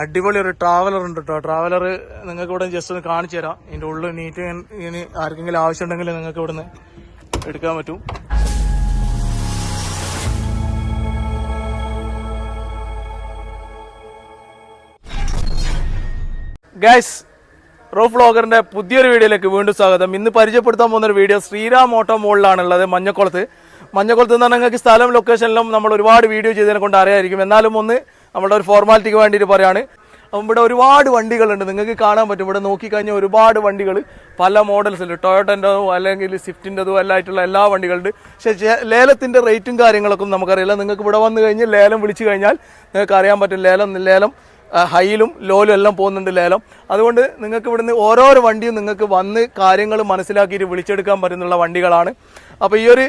അടിപൊളി ഒരു ട്രാവലർ ഉണ്ട് കേട്ടോ ട്രാവലർ നിങ്ങൾക്ക് ഇവിടെ ജസ്റ്റ് ഒന്ന് കാണിച്ചു തരാം. ഇതിന്റെ ഉള്ളിൽ നീറ്റ് ഇനി ആർക്കെങ്കിലും ആവശ്യമുണ്ടെങ്കിൽ നിങ്ങൾക്ക് ഇവിടുന്ന് എടുക്കാൻ പറ്റും. ഗൈസ് റോഫ് വ്ളോഗറിന്റെ പുതിയൊരു വീഡിയോയിലേക്ക് വീണ്ടും സ്വാഗതം. ഇന്ന് പരിചയപ്പെടുത്താൻ പോകുന്ന ഒരു വീഡിയോ ശ്രീരാം ഓട്ടോ മോളിലാണുള്ളത് മഞ്ഞക്കുളത്ത്. മഞ്ഞക്കുളത്ത് പറഞ്ഞാൽ നിങ്ങൾക്ക് സ്ഥലം ലൊക്കേഷനിലും നമ്മൾ ഒരുപാട് വീഡിയോ ചെയ്തതിനെ കൊണ്ട് അറിയായിരിക്കും. എന്നാലും ഒന്ന് നമ്മുടെ ഒരു ഫോർമാലിറ്റിക്ക് വേണ്ടിയിട്ട് പറയാണ്. ഇവിടെ ഒരുപാട് വണ്ടികളുണ്ട്. നിങ്ങൾക്ക് കാണാൻ പറ്റും. ഇവിടെ നോക്കിക്കഴിഞ്ഞാൽ ഒരുപാട് വണ്ടികൾ പല മോഡൽസിൽ ടൊയോട്ടന്റെതോ അല്ലെങ്കിൽ സ്വിഫ്റ്റിന്റെതോ എല്ലായിട്ടുള്ള എല്ലാ വണ്ടികളുണ്ട്. പക്ഷേ ലേലത്തിന്റെ റേറ്റും കാര്യങ്ങളൊക്കെ നമുക്കറിയില്ല. നിങ്ങൾക്ക് ഇവിടെ വന്നു കഴിഞ്ഞാൽ ലേലം വിളിച്ചു കഴിഞ്ഞാൽ നിങ്ങൾക്ക് അറിയാൻ പറ്റും. ലേലം ലേലം ഹൈയിലും ലോലും എല്ലാം പോകുന്നുണ്ട് ലേലം. അതുകൊണ്ട് നിങ്ങൾക്ക് ഇവിടുന്ന് ഓരോരോ വണ്ടിയും നിങ്ങൾക്ക് വന്ന് കാര്യങ്ങൾ മനസ്സിലാക്കിയിട്ട് വിളിച്ചെടുക്കാൻ പറ്റുന്നുള്ള വണ്ടികളാണ്. അപ്പോൾ ഈ ഒരു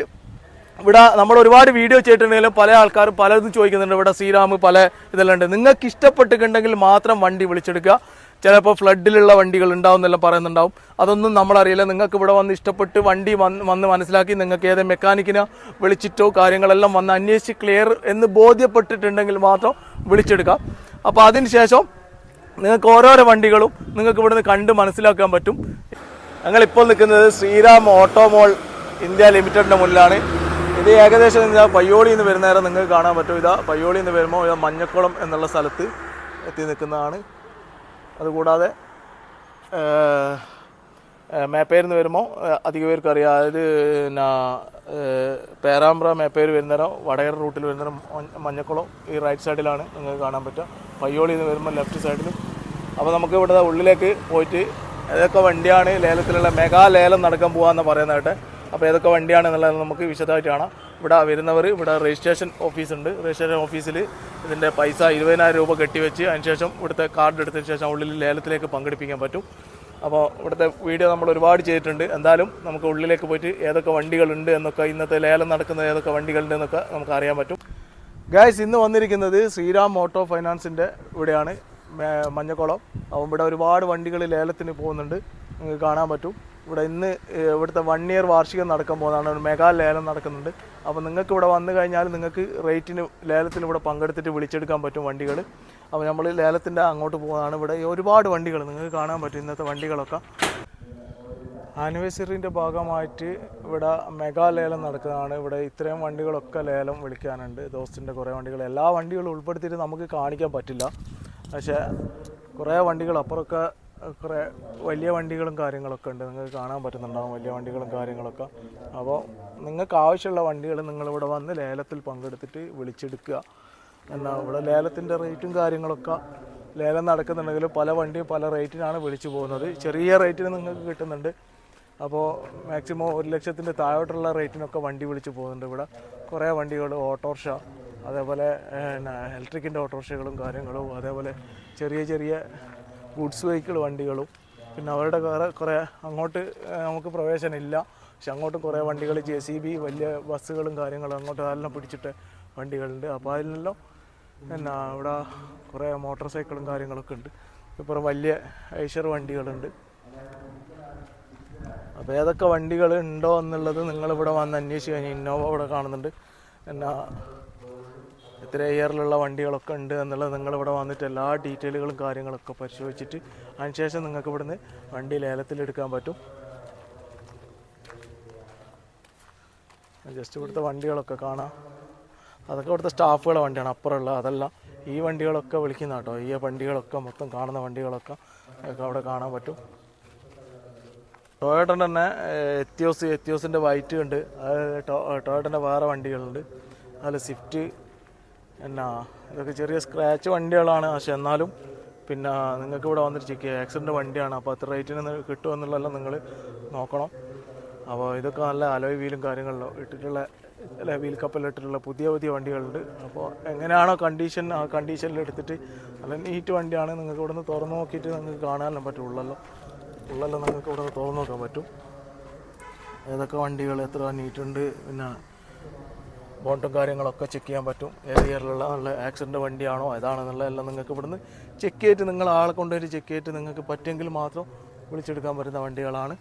ഇവിടെ നമ്മൾ ഒരുപാട് വീഡിയോ ചെയ്തിട്ടുണ്ടെങ്കിലും പല ആൾക്കാരും പലതും ചോദിക്കുന്നുണ്ട്. ഇവിടെ ശ്രീരാം പല ഇതെല്ലാം ഉണ്ട്. നിങ്ങൾക്ക് ഇഷ്ടപ്പെട്ടിട്ടുണ്ടെങ്കിൽ മാത്രം വണ്ടി വിളിച്ചെടുക്കുക. ചിലപ്പോൾ ഫ്ലഡിലുള്ള വണ്ടികൾ ഉണ്ടാവും എന്നെല്ലാം പറയുന്നുണ്ടാവും. അതൊന്നും നമ്മളറിയില്ല. നിങ്ങൾക്ക് ഇവിടെ വന്ന് ഇഷ്ടപ്പെട്ട് വണ്ടി വന്ന് മനസ്സിലാക്കി നിങ്ങൾക്ക് ഏത് മെക്കാനിക്കിനെ വിളിച്ചിട്ടോ കാര്യങ്ങളെല്ലാം വന്ന് അന്വേഷിച്ച് ക്ലിയർ എന്ന് ബോധ്യപ്പെട്ടിട്ടുണ്ടെങ്കിൽ മാത്രം വിളിച്ചെടുക്കാം അപ്പോൾ അതിന് ശേഷം നിങ്ങൾക്ക് ഓരോരോ വണ്ടികളും നിങ്ങൾക്ക് ഇവിടുന്ന് കണ്ട് മനസ്സിലാക്കാൻ പറ്റും. ഞങ്ങളിപ്പോൾ നിൽക്കുന്നത് ശ്രീരാം ഓട്ടോമോൾ ഇന്ത്യ ലിമിറ്റഡിന്റെ മുന്നിലാണ്. ഇത് ഏകദേശം ഇതാ പയ്യോളി എന്ന് വരുന്ന നേരം നിങ്ങൾക്ക് കാണാൻ പറ്റും. ഇതാ പയ്യോളി എന്ന് വരുമ്പോൾ ഇതാ മഞ്ഞക്കുളം എന്നുള്ള സ്ഥലത്ത് എത്തി നിൽക്കുന്നതാണ്. അതുകൂടാതെ മേപ്പേരിൽ നിന്ന് വരുമ്പോൾ അധിക പേർക്ക് അറിയാം. അതായത് പിന്നെ പേരാമ്പ്ര മേപ്പേര് വരുന്നേരം വടകര റൂട്ടിൽ വരുന്ന നേരം മഞ്ഞക്കുളം ഈ റൈറ്റ് സൈഡിലാണ് നിങ്ങൾക്ക് കാണാൻ പറ്റുക. പയ്യോളി എന്ന് വരുമ്പോൾ ലെഫ്റ്റ് സൈഡിലും അപ്പോൾ നമുക്ക് ഇവിടെ ഉള്ളിലേക്ക് പോയിട്ട് ഏതൊക്കെ വണ്ടിയാണ് ലേലത്തിലുള്ള മെഗാ ലേലം നടക്കാൻ പോകാമെന്ന് പറയുന്നതായിട്ട് അപ്പോൾ ഏതൊക്കെ വണ്ടിയാണ് എന്നുള്ളത് നമുക്ക് വിശദമായിട്ട് കാണാം. ഇവിടെ വരുന്നവർ ഇവിടെ രജിസ്ട്രേഷൻ ഓഫീസ് ഉണ്ട്. രജിസ്ട്രേഷൻ ഓഫീസിൽ ഇതിന്റെ പൈസ ഇരുപതിനായിരം രൂപ കെട്ടിവെച്ച് അതിനുശേഷം ഇവിടുത്തെ കാർഡ് എടുത്തതിന് ശേഷം ഉള്ളിൽ ലേലത്തിലേക്ക് പങ്കെടുപ്പിക്കാൻ പറ്റും. അപ്പോൾ ഇവിടുത്തെ വീഡിയോ നമ്മൾ ഒരുപാട് ചെയ്തിട്ടുണ്ട്. എന്തായാലും നമുക്ക് ഉള്ളിലേക്ക് പോയിട്ട് ഏതൊക്കെ വണ്ടികളുണ്ട് എന്നൊക്കെ ഇന്നത്തെ ലേലം നടക്കുന്ന ഏതൊക്കെ വണ്ടികളുണ്ട് എന്നൊക്കെ നമുക്ക് അറിയാൻ പറ്റും. ഗായ്സ് ഇന്ന് വന്നിരിക്കുന്നത് ശ്രീരാം ഓട്ടോ ഫൈനാൻസിന്റെ ഇവിടെയാണ് മഞ്ഞക്കുളം. അപ്പം ഇവിടെ ഒരുപാട് വണ്ടികൾ ലേലത്തിന് പോകുന്നുണ്ട്. നിങ്ങൾക്ക് കാണാൻ പറ്റും. ഇവിടെ ഇന്ന് ഇവിടുത്തെ വൺ ഇയർ വാർഷികം നടക്കാൻ പോകുന്നതാണ്. ഒരു മെഗാ ലേലം നടക്കുന്നുണ്ട്. അപ്പോൾ നിങ്ങൾക്ക് ഇവിടെ വന്നു കഴിഞ്ഞാൽ നിങ്ങൾക്ക് റേറ്റിന് ലേലത്തിൽ ഇവിടെ പങ്കെടുത്തിട്ട് വിളിച്ചെടുക്കാൻ പറ്റും വണ്ടികൾ അപ്പോൾ നമ്മൾ ലേലത്തിന്റെ അങ്ങോട്ട് പോകുന്നതാണ്. ഇവിടെ ഒരുപാട് വണ്ടികൾ നിങ്ങൾക്ക് കാണാൻ പറ്റും ഇന്നത്തെ വണ്ടികളൊക്കെ. ആനിവേഴ്സറിന്റെ ഭാഗമായിട്ട് ഇവിടെ മെഗാ ലേലം നടക്കുന്നതാണ്. ഇവിടെ ഇത്രയും വണ്ടികളൊക്കെ ലേലം വിളിക്കാനുണ്ട്. ദോസ്റ്റിന്റെ കുറേ വണ്ടികൾ എല്ലാ വണ്ടികളും ഉൾപ്പെടുത്തിയിട്ട് നമുക്ക് കാണിക്കാൻ പറ്റില്ല. പക്ഷേ കുറേ വണ്ടികൾ അപ്പുറമൊക്കെ കുറേ വലിയ വണ്ടികളും കാര്യങ്ങളൊക്കെ ഉണ്ട്. നിങ്ങൾക്ക് കാണാൻ പറ്റുന്നുണ്ടാവും വലിയ വണ്ടികളും കാര്യങ്ങളൊക്കെ. അപ്പോൾ നിങ്ങൾക്ക് ആവശ്യമുള്ള വണ്ടികൾ നിങ്ങളിവിടെ വന്ന് ലേലത്തിൽ പങ്കെടുത്തിട്ട് വിളിച്ചെടുക്കുക. എന്നാൽ ഇവിടെ ലേലത്തിന്റെ റേറ്റും കാര്യങ്ങളൊക്കെ ലേലം നടക്കുന്നുണ്ടെങ്കിൽ പല വണ്ടിയും പല റേറ്റിനാണ് വിളിച്ചു പോകുന്നത്. ചെറിയ റേറ്റിന് നിങ്ങൾക്ക് കിട്ടുന്നുണ്ട്. അപ്പോൾ മാക്സിമം ഒരു ലക്ഷത്തിന്റെ താഴോട്ടുള്ള റേറ്റിനൊക്കെ വണ്ടി വിളിച്ചു പോകുന്നുണ്ട് ഇവിടെ. കുറേ വണ്ടികൾ ഓട്ടോറിക്ഷ അതേപോലെ ഇലക്ട്രിക്കിന്റെ ഓട്ടോറിക്ഷകളും കാര്യങ്ങളും അതേപോലെ ചെറിയ ചെറിയ ഗുഡ്സ് വെഹിക്കിൾ വണ്ടികളും പിന്നെ അവരുടെ കുറേ കുറേ അങ്ങോട്ട് നമുക്ക് പ്രവേശനമില്ല പക്ഷെ അങ്ങോട്ട് കുറേ വണ്ടികൾ ജെ സി ബി വലിയ ബസ്സുകളും കാര്യങ്ങളും അങ്ങോട്ട് അതെല്ലാം പിടിച്ചിട്ട് വണ്ടികളുണ്ട്. അപ്പോൾ അതിലെല്ലാം പിന്നെ ഇവിടെ കുറേ മോട്ടോർ സൈക്കിളും കാര്യങ്ങളൊക്കെ ഉണ്ട്. ഇപ്പുറം വലിയ ഐഷർ വണ്ടികളുണ്ട്. അപ്പോൾ ഏതൊക്കെ വണ്ടികൾ ഉണ്ടോ എന്നുള്ളത് നിങ്ങളിവിടെ വന്ന് കഴിഞ്ഞാൽ ഇന്നോവ ഇവിടെ കാണുന്നുണ്ട്. എന്നാ എത്ര ഇയറിലുള്ള വണ്ടികളൊക്കെ ഉണ്ട് എന്നുള്ളത് നിങ്ങൾ ഇവിടെ വന്നിട്ട് എല്ലാ ഡീറ്റെയിലുകളും കാര്യങ്ങളൊക്കെ പരിശോധിച്ചിട്ട് അതിനുശേഷം നിങ്ങൾക്ക് ഇവിടുന്ന് വണ്ടി ലേലത്തിലെടുക്കാൻ പറ്റും. ജസ്റ്റ് ഇവിടുത്തെ വണ്ടികളൊക്കെ കാണാം. അതൊക്കെ ഇവിടുത്തെ സ്റ്റാഫുകളെ വണ്ടിയാണ് അപ്പുറമുള്ള അതല്ല. ഈ വണ്ടികളൊക്കെ വിളിക്കുന്ന കേട്ടോ. ഈ വണ്ടികളൊക്കെ മൊത്തം കാണുന്ന വണ്ടികളൊക്കെ ഒക്കെ അവിടെ കാണാൻ പറ്റും. ടൊയോട്ടന്റെ തന്നെ എത്തിയോസ് എത്തിയോസിന്റെ വൈറ്റ് ഉണ്ട്. അത് ടൊയോട്ടന്റെ വേറെ വണ്ടികളുണ്ട്. അതിൽ സ്വിഫ്റ്റ് എന്നാ ഇതൊക്കെ ചെറിയ സ്ക്രാച്ച് വണ്ടികളാണ്. പക്ഷെ എന്നാലും പിന്നെ നിങ്ങൾക്ക് ഇവിടെ വന്നിട്ട് ചെക്ക് ചെയ്യാം. ആക്സിഡന്റ് വണ്ടിയാണ്. അപ്പോൾ അത്ര റേറ്റിന് കിട്ടുമെന്നുള്ളതെല്ലാം നിങ്ങൾ നോക്കണം. അപ്പോൾ ഇതൊക്കെ നല്ല അലോയ് വീലും കാര്യങ്ങളിലോ ഇട്ടിട്ടുള്ള അല്ല വീൽ കപ്പെല്ലാം ഇട്ടിട്ടുള്ള പുതിയ പുതിയ വണ്ടികളുണ്ട്. അപ്പോൾ എങ്ങനെയാണോ കണ്ടീഷൻ ആ കണ്ടീഷനിൽ എടുത്തിട്ട് നല്ല നീറ്റ് വണ്ടിയാണ്. നിങ്ങൾക്ക് ഇവിടെ നിന്ന് തുറന്നു നോക്കിയിട്ട് നിങ്ങൾക്ക് കാണാനും പറ്റും. ഉള്ളല്ലോ ഉള്ളല്ലോ നിങ്ങൾക്ക് ഇവിടെ നിന്ന് തുറന്നു നോക്കാൻ പറ്റും. ഏതൊക്കെ വണ്ടികൾ എത്ര നീറ്റുണ്ട് പിന്നെ ബോണ്ടും കാര്യങ്ങളൊക്കെ ചെക്ക് ചെയ്യാൻ പറ്റും. ഏത് ഇയറിലുള്ള നല്ല ആക്സിഡന്റ് വണ്ടിയാണോ ഏതാണെന്നുള്ള എല്ലാം നിങ്ങൾക്ക് ഇവിടുന്ന് ചെക്ക് ചെയ്തിട്ട് നിങ്ങൾ ആളെ കൊണ്ടുപോയി ചെക്ക് ചെയ്തിട്ട് നിങ്ങൾക്ക് പറ്റുമെങ്കിൽ മാത്രം വിളിച്ചെടുക്കാൻ പറ്റുന്ന വണ്ടികളാണ്.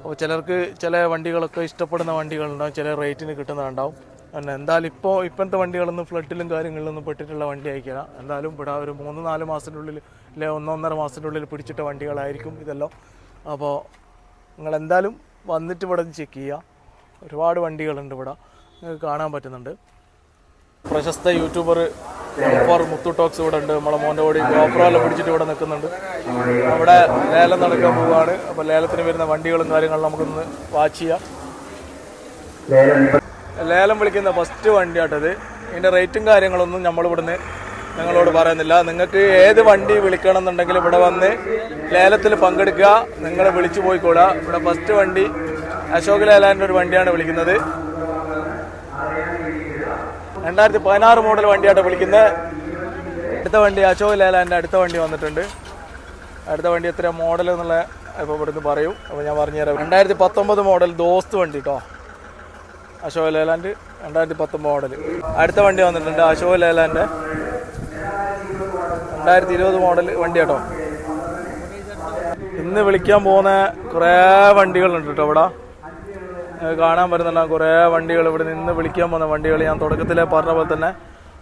അപ്പോൾ ചിലർക്ക് ചില വണ്ടികളൊക്കെ ഇഷ്ടപ്പെടുന്ന വണ്ടികളുണ്ടാവും ചില റേറ്റിന് കിട്ടുന്നതുണ്ടാവും. പിന്നെ എന്തായാലും ഇപ്പോൾ ഇപ്പോഴത്തെ വണ്ടികളൊന്നും ഫ്ലഡിലും കാര്യങ്ങളിലൊന്നും പെട്ടിട്ടുള്ള വണ്ടി ആയിക്കില്ല എന്തായാലും ഇവിടെ ഒരു മൂന്ന് നാല് മാസത്തിന്റെ ഉള്ളിൽ അല്ലെ ഒന്നൊന്നര മാസത്തിന്റെ ഉള്ളിൽ പിടിച്ചിട്ട വണ്ടികളായിരിക്കും ഇതെല്ലാം. അപ്പോൾ നിങ്ങൾ എന്തായാലും വന്നിട്ട് ഇവിടെ ചെക്ക് ചെയ്യുക ഒരുപാട് വണ്ടികളുണ്ട് ഇവിടെ. കാണാൻ പറ്റുന്നുണ്ട്. പ്രശസ്ത യൂട്യൂബർ ഫോർ മുത്തു ടോക്സ് ഇവിടെ ഉണ്ട്. നമ്മളെ മോന്റെ കൂടി ഗോപ്രോയെല്ലാം പിടിച്ചിട്ട് ഇവിടെ നിൽക്കുന്നുണ്ട്. അവിടെ ലേലം നടക്കാൻ പോവുകയാണ്. അപ്പോൾ ലേലത്തിന് വരുന്ന വണ്ടികളും കാര്യങ്ങളും നമുക്കൊന്ന് വാച്ച് ചെയ്യാം. ലേലം വിളിക്കുന്ന ഫസ്റ്റ് വണ്ടിയാട്ടത് ഇതിന്റെ റേറ്റും കാര്യങ്ങളൊന്നും നമ്മൾ ഇവിടുന്ന് ഞങ്ങളോട് പറയുന്നില്ല. നിങ്ങൾക്ക് ഏത് വണ്ടി വിളിക്കണം എന്നുണ്ടെങ്കിൽ ഇവിടെ വന്ന് ലേലത്തിൽ പങ്കെടുക്കുക. നിങ്ങളെ വിളിച്ചു പോയിക്കോളുക. ഇവിടെ ഫസ്റ്റ് വണ്ടി അശോക് ലേലാന്റെ ഒരു വണ്ടിയാണ് വിളിക്കുന്നത്. രണ്ടായിരത്തി പതിനാറ് മോഡൽ വണ്ടിയായിട്ട് വിളിക്കുന്നത് അടുത്ത വണ്ടി അശോക് ലേലാന്റെ അടുത്ത വണ്ടി വന്നിട്ടുണ്ട്. അടുത്ത വണ്ടി എത്ര മോഡൽ എന്നുള്ള ഇപ്പോൾ ഇവിടുന്ന് പറയും. അപ്പോൾ ഞാൻ പറഞ്ഞുതരാം. രണ്ടായിരത്തി പത്തൊമ്പത് മോഡൽ ദോസ്ത് വണ്ടി കേട്ടോ അശോക് ലേലാൻഡ് രണ്ടായിരത്തി പത്തൊമ്പത് മോഡൽ അടുത്ത വണ്ടി വന്നിട്ടുണ്ട് അശോക് ലേലാന്റെ. രണ്ടായിരത്തി ഇരുപത് മോഡൽ വണ്ടി കേട്ടോ ഇന്ന് വിളിക്കാൻ പോകുന്ന കുറേ വണ്ടികളുണ്ട് കേട്ടോ ഇവിടെ. കാണാൻ പറ്റുന്നില്ല കുറേ വണ്ടികൾ ഇവിടെ നിന്ന് വിളിക്കാൻ പോകുന്ന വണ്ടികൾ ഞാൻ തുടക്കത്തിലെ പറഞ്ഞ പോലെ തന്നെ.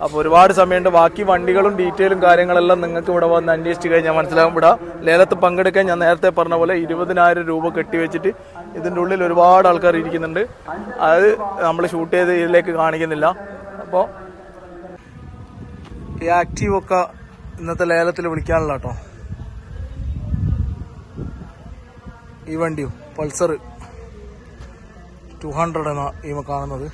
അപ്പോൾ ഒരുപാട് സമയമുണ്ട്. ബാക്കി വണ്ടികളും ഡീറ്റെയിലും കാര്യങ്ങളെല്ലാം നിങ്ങൾക്ക് ഇവിടെ വന്ന് അന്വേഷിച്ച് കഴിഞ്ഞാൽ മനസ്സിലാകും ഇവിടെ ലേലത്ത് പങ്കെടുക്കാൻ ഞാൻ നേരത്തെ പറഞ്ഞ പോലെ ഇരുപതിനായിരം രൂപ കെട്ടിവെച്ചിട്ട് ഇതിന്റെ ഉള്ളിൽ ഒരുപാട് ആൾക്കാർ ഇരിക്കുന്നുണ്ട്. അത് നമ്മൾ ഷൂട്ട് ചെയ്ത് ഇതിലേക്ക് കാണിക്കുന്നില്ല. അപ്പോൾ ഈ ആക്റ്റീവ് ഒക്കെ ഇന്നത്തെ ലേലത്തിൽ വിളിക്കാനുള്ള കേട്ടോ ഈ വണ്ടിയോ പൾസർ ടു ഹൺഡ്രഡ് എന്നാണ് ഈ കാണുന്നത്.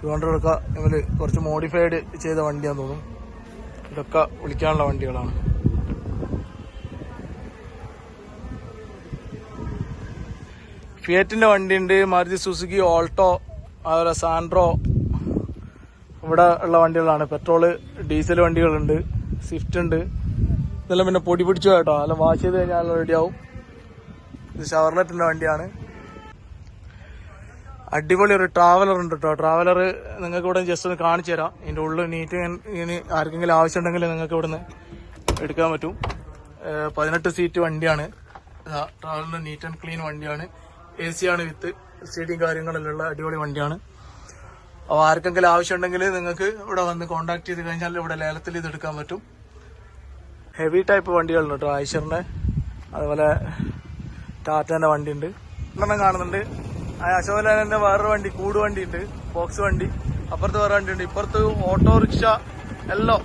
ടു ഹൺഡ്രഡ് ഒക്കെ ഇവർ കുറച്ച് മോഡിഫൈഡ് ചെയ്ത വണ്ടിയാന്ന് തോന്നുന്നു. ഇതൊക്കെ വിളിക്കാനുള്ള വണ്ടികളാണ്. ഫിയറ്റിന്റെ വണ്ടിയുണ്ട്. മാരുതി സുസുക്കി ഓൾട്ടോ അതുപോലെ സാൻഡ്രോ ഇവിടെ ഉള്ള വണ്ടികളാണ്. Petrol diesel വണ്ടികളുണ്ട്. സ്വിഫ്റ്റ് ഉണ്ട്. ഇതെല്ലാം പിന്നെ പൊടി പിടിച്ചു കേട്ടോ. അല്ല വാഷ് ചെയ്ത് കഴിഞ്ഞാൽ റെഡിയാവും ഇത് ഷവർലെറ്റിന്റെ വണ്ടിയാണ്. അടിപൊളി ഒരു ട്രാവലർ ഉണ്ട് കേട്ടോ ട്രാവലർ നിങ്ങൾക്ക് ഇവിടെ ജസ്റ്റ് ഒന്ന് കാണിച്ചു തരാം. ഇതിന്റെ ഉള്ളിൽ നീറ്റ് ഇനി ആർക്കെങ്കിലും ആവശ്യമുണ്ടെങ്കിൽ നിങ്ങൾക്ക് ഇവിടുന്ന് എടുക്കാൻ പറ്റും. പതിനെട്ട് സീറ്റ് വണ്ടിയാണ്. ട്രാവലറിന് നീറ്റ് ആൻഡ് ക്ലീൻ വണ്ടിയാണ്. എ ആണ് വിത്ത് സീറ്റിംഗ് കാര്യങ്ങളെല്ലാം ഉള്ള അടിപൊളി വണ്ടിയാണ്. അപ്പോൾ ആർക്കെങ്കിലും ആവശ്യമുണ്ടെങ്കിൽ നിങ്ങൾക്ക് ഇവിടെ വന്ന് കോൺടാക്ട് ചെയ്ത് കഴിഞ്ഞാൽ ഇവിടെ ലേലത്തിൽ ഇത് എടുക്കാൻ പറ്റും. ഹെവി ടൈപ്പ് വണ്ടികളുണ്ട് കേട്ടോ ഐഷറിന്റെ അതുപോലെ ടാറ്റേന്റെ വണ്ടിയുണ്ട്. രണ്ടെണ്ണം കാണുന്നുണ്ട്. അശോകലാലന്റെ വേറൊരു വണ്ടി കൂട് വണ്ടി ഉണ്ട് ബോക്സ് വണ്ടി. അപ്പുറത്ത് വേറെ വണ്ടി ഉണ്ട് ഇപ്പുറത്ത് ഓട്ടോറിക്ഷ എല്ലോ.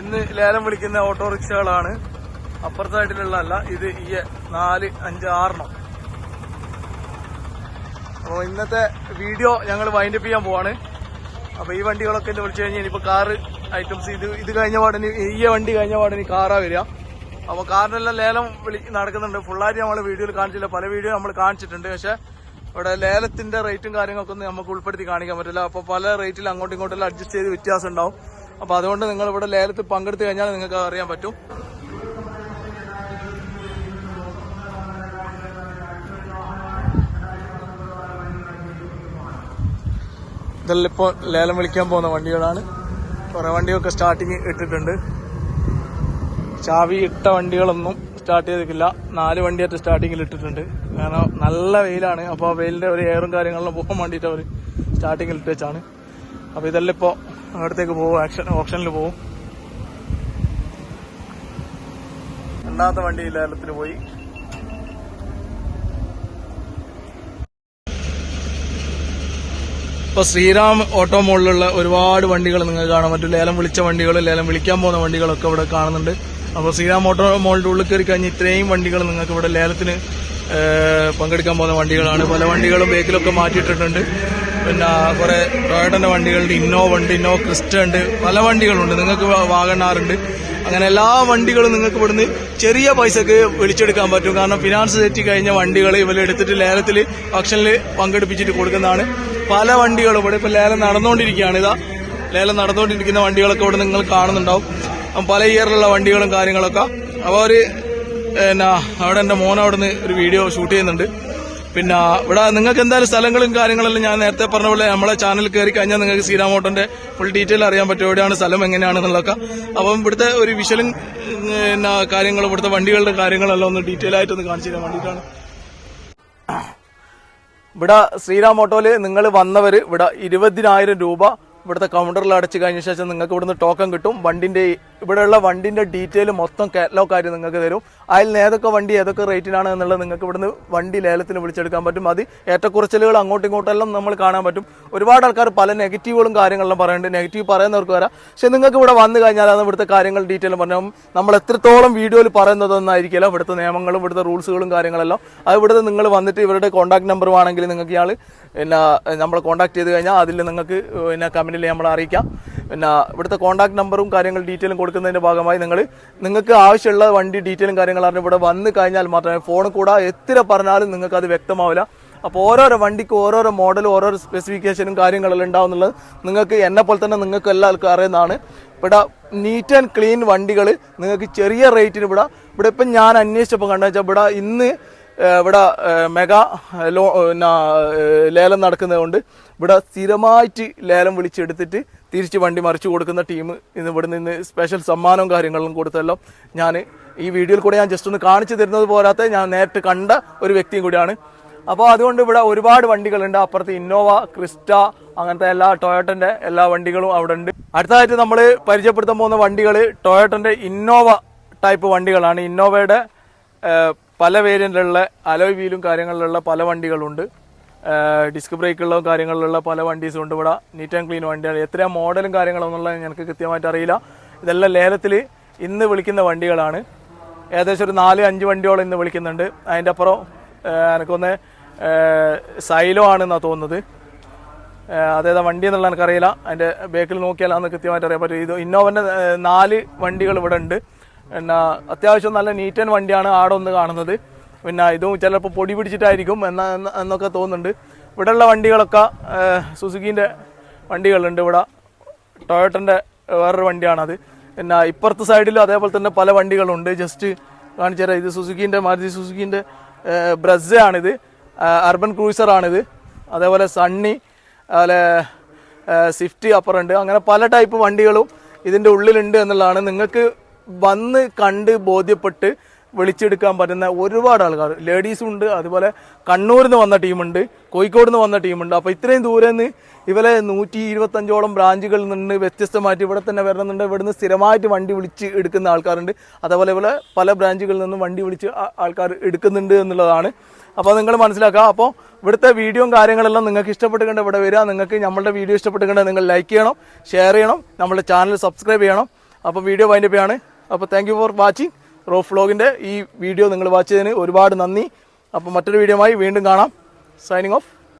ഇന്ന് ലേലം വിളിക്കുന്ന ഓട്ടോറിക്ഷകളാണ്. അപ്പുറത്തെ സൈഡിലുള്ള അല്ല ഇത് ഈ നാല് അഞ്ച് ആറെണ്ണം. അപ്പോൾ ഇന്നത്തെ വീഡിയോ ഞങ്ങൾ വൈൻഡപ്പ് ചെയ്യാൻ പോവാണ്. അപ്പോൾ ഈ വണ്ടികളൊക്കെ വിളിച്ചു കഴിഞ്ഞാൽ ഇനിയിപ്പോൾ കാറ് ഐറ്റംസ് ഇത് ഇത് കഴിഞ്ഞ പാടിന് ഈ വണ്ടി കഴിഞ്ഞ പാടിന് കാറാ വരിക. അപ്പോൾ കാറിനെല്ലാം ലേലം വിളി നടക്കുന്നുണ്ട്. ഫുള്ളായിട്ട് നമ്മൾ വീഡിയോയിൽ കാണിച്ചില്ല. പല വീഡിയോ നമ്മൾ കാണിച്ചിട്ടുണ്ട്. പക്ഷെ ഇവിടെ ലേലത്തിന്റെ റേറ്റും കാര്യങ്ങളൊക്കെ ഒന്നും നമുക്ക് ഉൾപ്പെടുത്തി കാണിക്കാൻ പറ്റില്ല. അപ്പോൾ പല റേറ്റിൽ അങ്ങോട്ടും ഇങ്ങോട്ടും അഡ്ജസ്റ്റ് ചെയ്ത് വ്യത്യാസം ഉണ്ടാവും. അപ്പോൾ അതുകൊണ്ട് നിങ്ങൾ ഇവിടെ ലേലത്തിൽ പങ്കെടുത്തു കഴിഞ്ഞാൽ നിങ്ങൾക്ക് അറിയാൻ പറ്റും. ഇതെല്ലാം ഇപ്പോൾ ലേലം വിളിക്കാൻ പോകുന്ന വണ്ടികളാണ്. കുറേ വണ്ടിയൊക്കെ സ്റ്റാർട്ടിങ് ഇട്ടിട്ടുണ്ട്. ചാവി ഇട്ട വണ്ടികളൊന്നും സ്റ്റാർട്ട് ചെയ്തിട്ടില്ല. നാല് വണ്ടിയായിട്ട് സ്റ്റാർട്ടിങ്ങിൽ ഇട്ടിട്ടുണ്ട്. കാരണം നല്ല വെയിലാണ്. അപ്പോൾ ആ വെയിലിന്റെ ഒരു എയറും കാര്യങ്ങളിലും പോകാൻ വേണ്ടിയിട്ട് അവർ സ്റ്റാർട്ടിങ്ങിൽ ഇട്ട് വെച്ചാണ്. അപ്പോൾ ഇതെല്ലാം ഇപ്പോൾ അടുത്തേക്ക് പോകും ആക്ഷൻ ഓപ്ഷനിൽ പോകും രണ്ടാമത്തെ വണ്ടി ലേലത്തിന് പോയി. ഇപ്പൊ ശ്രീറാം ഓട്ടോ മോളിലുള്ള ഒരുപാട് വണ്ടികൾ നിങ്ങൾക്ക് കാണാൻ പറ്റും. ലേലം വിളിച്ച വണ്ടികൾ ലേലം വിളിക്കാൻ പോകുന്ന വണ്ടികളൊക്കെ ഇവിടെ കാണുന്നുണ്ട്. അപ്പോൾ സീതാ മോട്ടോർ മോളിന്റെ ഉള്ളിൽ കയറി കഴിഞ്ഞ് ഇത്രയും വണ്ടികൾ നിങ്ങൾക്ക് ഇവിടെ ലേലത്തിന് പങ്കെടുക്കാൻ പോകുന്ന വണ്ടികളാണ്. പല വണ്ടികളും ബേക്കിലൊക്കെ മാറ്റിയിട്ടിട്ടുണ്ട്. പിന്നെ കുറെ ടൊയോട്ടന്റെ വണ്ടികളുണ്ട് ഇന്നോവ ഉണ്ട് ഇന്നോ ക്രിസ്റ്റ ഉണ്ട്. പല വണ്ടികളുണ്ട്. നിങ്ങൾക്ക് വാഗണാറുണ്ട് അങ്ങനെ എല്ലാ വണ്ടികളും നിങ്ങൾക്ക് ഇവിടുന്ന് ചെറിയ പൈസക്ക് വിളിച്ചെടുക്കാൻ പറ്റും. കാരണം ഫിനാൻസ് തെറ്റി കഴിഞ്ഞ വണ്ടികൾ ഇവരെ എടുത്തിട്ട് ലേലത്തിൽ ഫംഗ്ഷനിൽ പങ്കെടുപ്പിച്ചിട്ട് കൊടുക്കുന്നതാണ്. പല വണ്ടികളും ഇവിടെ ഇപ്പൊ ലേലം നടന്നുകൊണ്ടിരിക്കുകയാണ്. ഇതാ ലേലം നടന്നുകൊണ്ടിരിക്കുന്ന വണ്ടികളൊക്കെ ഇവിടെ നിങ്ങൾ കാണുന്നുണ്ടാവും. അപ്പം പല ഇയറിലുള്ള വണ്ടികളും കാര്യങ്ങളൊക്കെ. അപ്പോൾ അവർ പിന്നെ അവിടെ എന്റെ മോൻ അവിടെ നിന്ന് ഒരു വീഡിയോ ഷൂട്ട് ചെയ്യുന്നുണ്ട്. പിന്നെ ഇവിടെ നിങ്ങൾക്ക് എന്തായാലും സ്ഥലങ്ങളും കാര്യങ്ങളെല്ലാം ഞാൻ നേരത്തെ പറഞ്ഞ പോലെ നമ്മളെ ചാനൽ കയറി കഴിഞ്ഞാൽ നിങ്ങൾക്ക് ശ്രീരാമോട്ടന്റെ ഫുൾ ഡീറ്റെയിൽ അറിയാൻ പറ്റും എവിടെയാണ് സ്ഥലം എങ്ങനെയാണെന്നുള്ളതൊക്കെ. അപ്പം ഇവിടുത്തെ ഒരു വിഷലും പിന്നെ കാര്യങ്ങളും ഇവിടുത്തെ വണ്ടികളുടെ കാര്യങ്ങളെല്ലാം ഒന്ന് ഡീറ്റെയിൽ ആയിട്ട് ഒന്ന് കാണിച്ചു തരാൻ വേണ്ടിയിട്ടാണ്. ഇവിടെ ശ്രീരാം ഓട്ടോയിൽ നിങ്ങൾ വന്നവർ ഇവിടെ ഇരുപതിനായിരം രൂപ ഇവിടുത്തെ കൗണ്ടറിൽ അടച്ചു കഴിഞ്ഞ ശേഷം നിങ്ങൾക്ക് ഇവിടുന്ന് ടോക്കൺ കിട്ടും. വണ്ടിന്റെ ഇവിടെയുള്ള വണ്ടിന്റെ ഡീറ്റെയിൽ മൊത്തം കാറ്റലോഗ് ആയിട്ട് നിങ്ങൾക്ക് തരും. അതിൽ ഏതൊക്കെ വണ്ടി ഏതൊക്കെ റേറ്റിനാണ് എന്നുള്ളത് നിങ്ങൾക്ക് ഇവിടുന്ന് വണ്ടി ലേലത്തിന് വിളിച്ചെടുക്കാൻ പറ്റും. അത് ഏറ്റക്കുറച്ചിലുകൾ അങ്ങോട്ടും ഇങ്ങോട്ടും എല്ലാം നമ്മൾ കാണാൻ പറ്റും. ഒരുപാട് ആൾക്കാർ പല നെഗറ്റീവുകളും കാര്യങ്ങളെല്ലാം പറയുന്നുണ്ട്. നെഗറ്റീവ് പറയുന്നവർക്ക് വരാം. പക്ഷെ നിങ്ങൾക്ക് ഇവിടെ വന്നു കഴിഞ്ഞാൽ അത് ഇവിടുത്തെ കാര്യങ്ങൾ ഡീറ്റെയിൽ പറഞ്ഞു നമ്മൾ എത്രത്തോളം വീഡിയോയിൽ പറയുന്നതൊന്നായിരിക്കില്ല ഇവിടുത്തെ നിയമങ്ങളും ഇവിടുത്തെ റൂൾസുകളും കാര്യങ്ങളെല്ലാം. അത് ഇവിടുത്തെ നിങ്ങൾ വന്നിട്ട് ഇവരുടെ കോൺടാക്ട് നമ്പർ ആണെങ്കിൽ നിങ്ങൾക്ക് ഇയാൾ പിന്നെ നമ്മൾ കോൺടാക്ട് ചെയ്ത് കഴിഞ്ഞാൽ അതിൽ നിങ്ങൾക്ക് പിന്നെ കമന്റിൽ നമ്മൾ അറിയിക്കാം. പിന്നെ ഇവിടുത്തെ കോൺടാക്ട് നമ്പറും കാര്യങ്ങൾ ഡീറ്റെയിലും കൊടുക്കുന്നതിന്റെ ഭാഗമായി നിങ്ങൾ നിങ്ങൾക്ക് ആവശ്യമുള്ള വണ്ടി ഡീറ്റെയിലും കാര്യങ്ങൾ അറിഞ്ഞ് ഇവിടെ വന്ന് കഴിഞ്ഞാൽ മാത്രമേ ഫോണിൽ കൂടെ എത്ര പറഞ്ഞാലും നിങ്ങൾക്ക് അത് വ്യക്തമാവില്ല. അപ്പോൾ ഓരോരോ വണ്ടിക്ക് ഓരോരോ മോഡലും ഓരോരോ സ്പെസിഫിക്കേഷനും കാര്യങ്ങളെല്ലാം ഉണ്ടാവുന്നുള്ളത് നിങ്ങൾക്ക് എന്നെ പോലെ തന്നെ നിങ്ങൾക്ക് എല്ലാവർക്കും അറിയുന്നതാണ്. ഇവിടെ നീറ്റ് ആൻഡ് ക്ലീൻ വണ്ടികൾ നിങ്ങൾക്ക് ചെറിയ റേറ്റിന് ഇവിടെ ഇവിടെ ഇപ്പം ഞാൻ അന്വേഷിച്ചപ്പോൾ കണ്ടു വെച്ചാൽ ഇവിടെ ഇന്ന് ഇവിടെ മെഗാ ലോ ലേലം നടക്കുന്നതുകൊണ്ട് ഇവിടെ സ്ഥിരമായിട്ട് ലേലം വിളിച്ചെടുത്തിട്ട് തിരിച്ച് വണ്ടി മറിച്ചു കൊടുക്കുന്ന ടീം ഇന്ന് ഇവിടെ നിന്ന് സ്പെഷ്യൽ സമ്മാനവും കാര്യങ്ങളും കൊടുത്തല്ലോ ഞാൻ ഈ വീഡിയോയിൽ കൂടെ ഞാൻ ജസ്റ്റ് ഒന്ന് കാണിച്ചു തരുന്നത് പോരാത്ത ഞാൻ നേരിട്ട് കണ്ട ഒരു വ്യക്തിയും കൂടിയാണ്. അപ്പോൾ അതുകൊണ്ട് ഇവിടെ ഒരുപാട് വണ്ടികളുണ്ട്. അപ്പുറത്ത് ഇന്നോവ ക്രിസ്റ്റ അങ്ങനത്തെ എല്ലാ ടൊയോട്ടന്റെ എല്ലാ വണ്ടികളും അവിടെ ഉണ്ട്. അടുത്തതായിട്ട് നമ്മൾ പരിചയപ്പെടുത്താൻ പോകുന്ന വണ്ടികൾ ടൊയോട്ടന്റെ ഇന്നോവ ടൈപ്പ് വണ്ടികളാണ്. ഇന്നോവയുടെ പല വേരിയന്റിലുള്ള അലോയ് വീലും കാര്യങ്ങളിലുള്ള പല വണ്ടികളുണ്ട്. ഡിസ്ക് ബ്രേക്കുള്ള കാര്യങ്ങളിലുള്ള പല വണ്ടീസും ഉണ്ട്. ഇവിടെ നീറ്റ് ആൻഡ് ക്ലീൻ വണ്ടിയാണ് എത്രയാ മോഡലും കാര്യങ്ങളും എന്നുള്ളത് എനിക്ക് കൃത്യമായിട്ട് അറിയില്ല. ഇതെല്ലാം ലേലത്തിൽ ഇന്ന് വിളിക്കുന്ന വണ്ടികളാണ്. ഏകദേശം ഒരു നാല് അഞ്ച് വണ്ടിയോളം ഇന്ന് വിളിക്കുന്നുണ്ട്. അതിന്റെ അപ്പുറം എനിക്കൊന്ന് സൈലോ ആണെന്നാണ് തോന്നുന്നത്. അതേതാ വണ്ടി എന്നുള്ള എനിക്കറിയില്ല. അതിന്റെ ബേക്കിൽ നോക്കിയാലാന്ന് കൃത്യമായിട്ട് അറിയാൻ പറ്റും. ഇത് ഇന്നോവന്റെ നാല് വണ്ടികൾ ഇവിടെ ഉണ്ട്. എന്നാ അത്യാവശ്യം നല്ല നീറ്റ് ആൻഡ് വണ്ടിയാണ് ആടൊന്ന് കാണുന്നത്. പിന്നെ ഇതും ചിലപ്പോൾ പൊടി പിടിച്ചിട്ടായിരിക്കും എന്നാ എന്നൊക്കെ തോന്നുന്നുണ്ട്. ഇവിടെയുള്ള വണ്ടികളൊക്കെ സുസുക്കിന്റെ വണ്ടികളുണ്ട്. ഇവിടെ ടൊയോട്ടന്റെ വേറൊരു വണ്ടിയാണത്. പിന്നെ ഇപ്പുറത്തെ സൈഡിലും അതേപോലെ തന്നെ പല വണ്ടികളുണ്ട്. ജസ്റ്റ് കാണിച്ചു തരാം. ഇത് സുസുക്കിന്റെ മാരുതി സുസുക്കിന്റെ ബ്രസ് ആണിത് അർബൻ ക്രൂസർ ആണിത്. അതേപോലെ സണ്ണി അതുപോലെ സ്വിഫ്റ്റ് അപ്പറുണ്ട് അങ്ങനെ പല ടൈപ്പ് വണ്ടികളും ഇതിന്റെ ഉള്ളിലുണ്ട് എന്നുള്ളതാണ്. നിങ്ങൾക്ക് വന്ന് കണ്ട് ബോധ്യപ്പെട്ട് വിളിച്ചെടുക്കാൻ പറ്റുന്ന ഒരുപാട് ആൾക്കാർ. ലേഡീസും ഉണ്ട് അതുപോലെ കണ്ണൂരിൽ നിന്ന് വന്ന ടീമുണ്ട് കോഴിക്കോട് നിന്ന് വന്ന ടീമുണ്ട് അപ്പോൾ ഇത്രയും ദൂരെ നിന്ന് ഇവരെ നൂറ്റി ഇരുപത്തഞ്ചോളം ബ്രാഞ്ചുകളിൽ നിന്ന് വ്യത്യസ്തമായിട്ട് ഇവിടെ തന്നെ വരണമെന്നുണ്ട്. ഇവിടുന്ന് സ്ഥിരമായിട്ട് വണ്ടി വിളിച്ച് എടുക്കുന്ന ആൾക്കാരുണ്ട്. അതേപോലെ ഇവിടെ പല ബ്രാഞ്ചുകളിൽ നിന്നും വണ്ടി വിളിച്ച് ആൾക്കാർ എടുക്കുന്നുണ്ട് എന്നുള്ളതാണ്. അപ്പോൾ നിങ്ങൾ മനസ്സിലാക്കുക. അപ്പോൾ ഇവിടുത്തെ വീഡിയോയും കാര്യങ്ങളെല്ലാം നിങ്ങൾക്ക് ഇഷ്ടപ്പെട്ടുകൊണ്ട് ഇവിടെ വരിക. നിങ്ങൾക്ക് നമ്മളുടെ വീഡിയോ ഇഷ്ടപ്പെട്ടുകൊണ്ട് നിങ്ങൾ ലൈക്ക് ചെയ്യണം ഷെയർ ചെയ്യണം നമ്മുടെ ചാനൽ സബ്സ്ക്രൈബ് ചെയ്യണം. അപ്പോൾ വീഡിയോ വൈൻഡപ്പ് ചെയ്യാണ്. അപ്പോൾ താങ്ക് ഫോർ വാച്ചിങ് റോ ഫ്ലോഗിന്റെ ഈ വീഡിയോ നിങ്ങൾ വാച്ച് ചെയ്തതിന് ഒരുപാട് നന്ദി. അപ്പോൾ മറ്റൊരു വീഡിയോയുമായി വീണ്ടും കാണാം. Signing off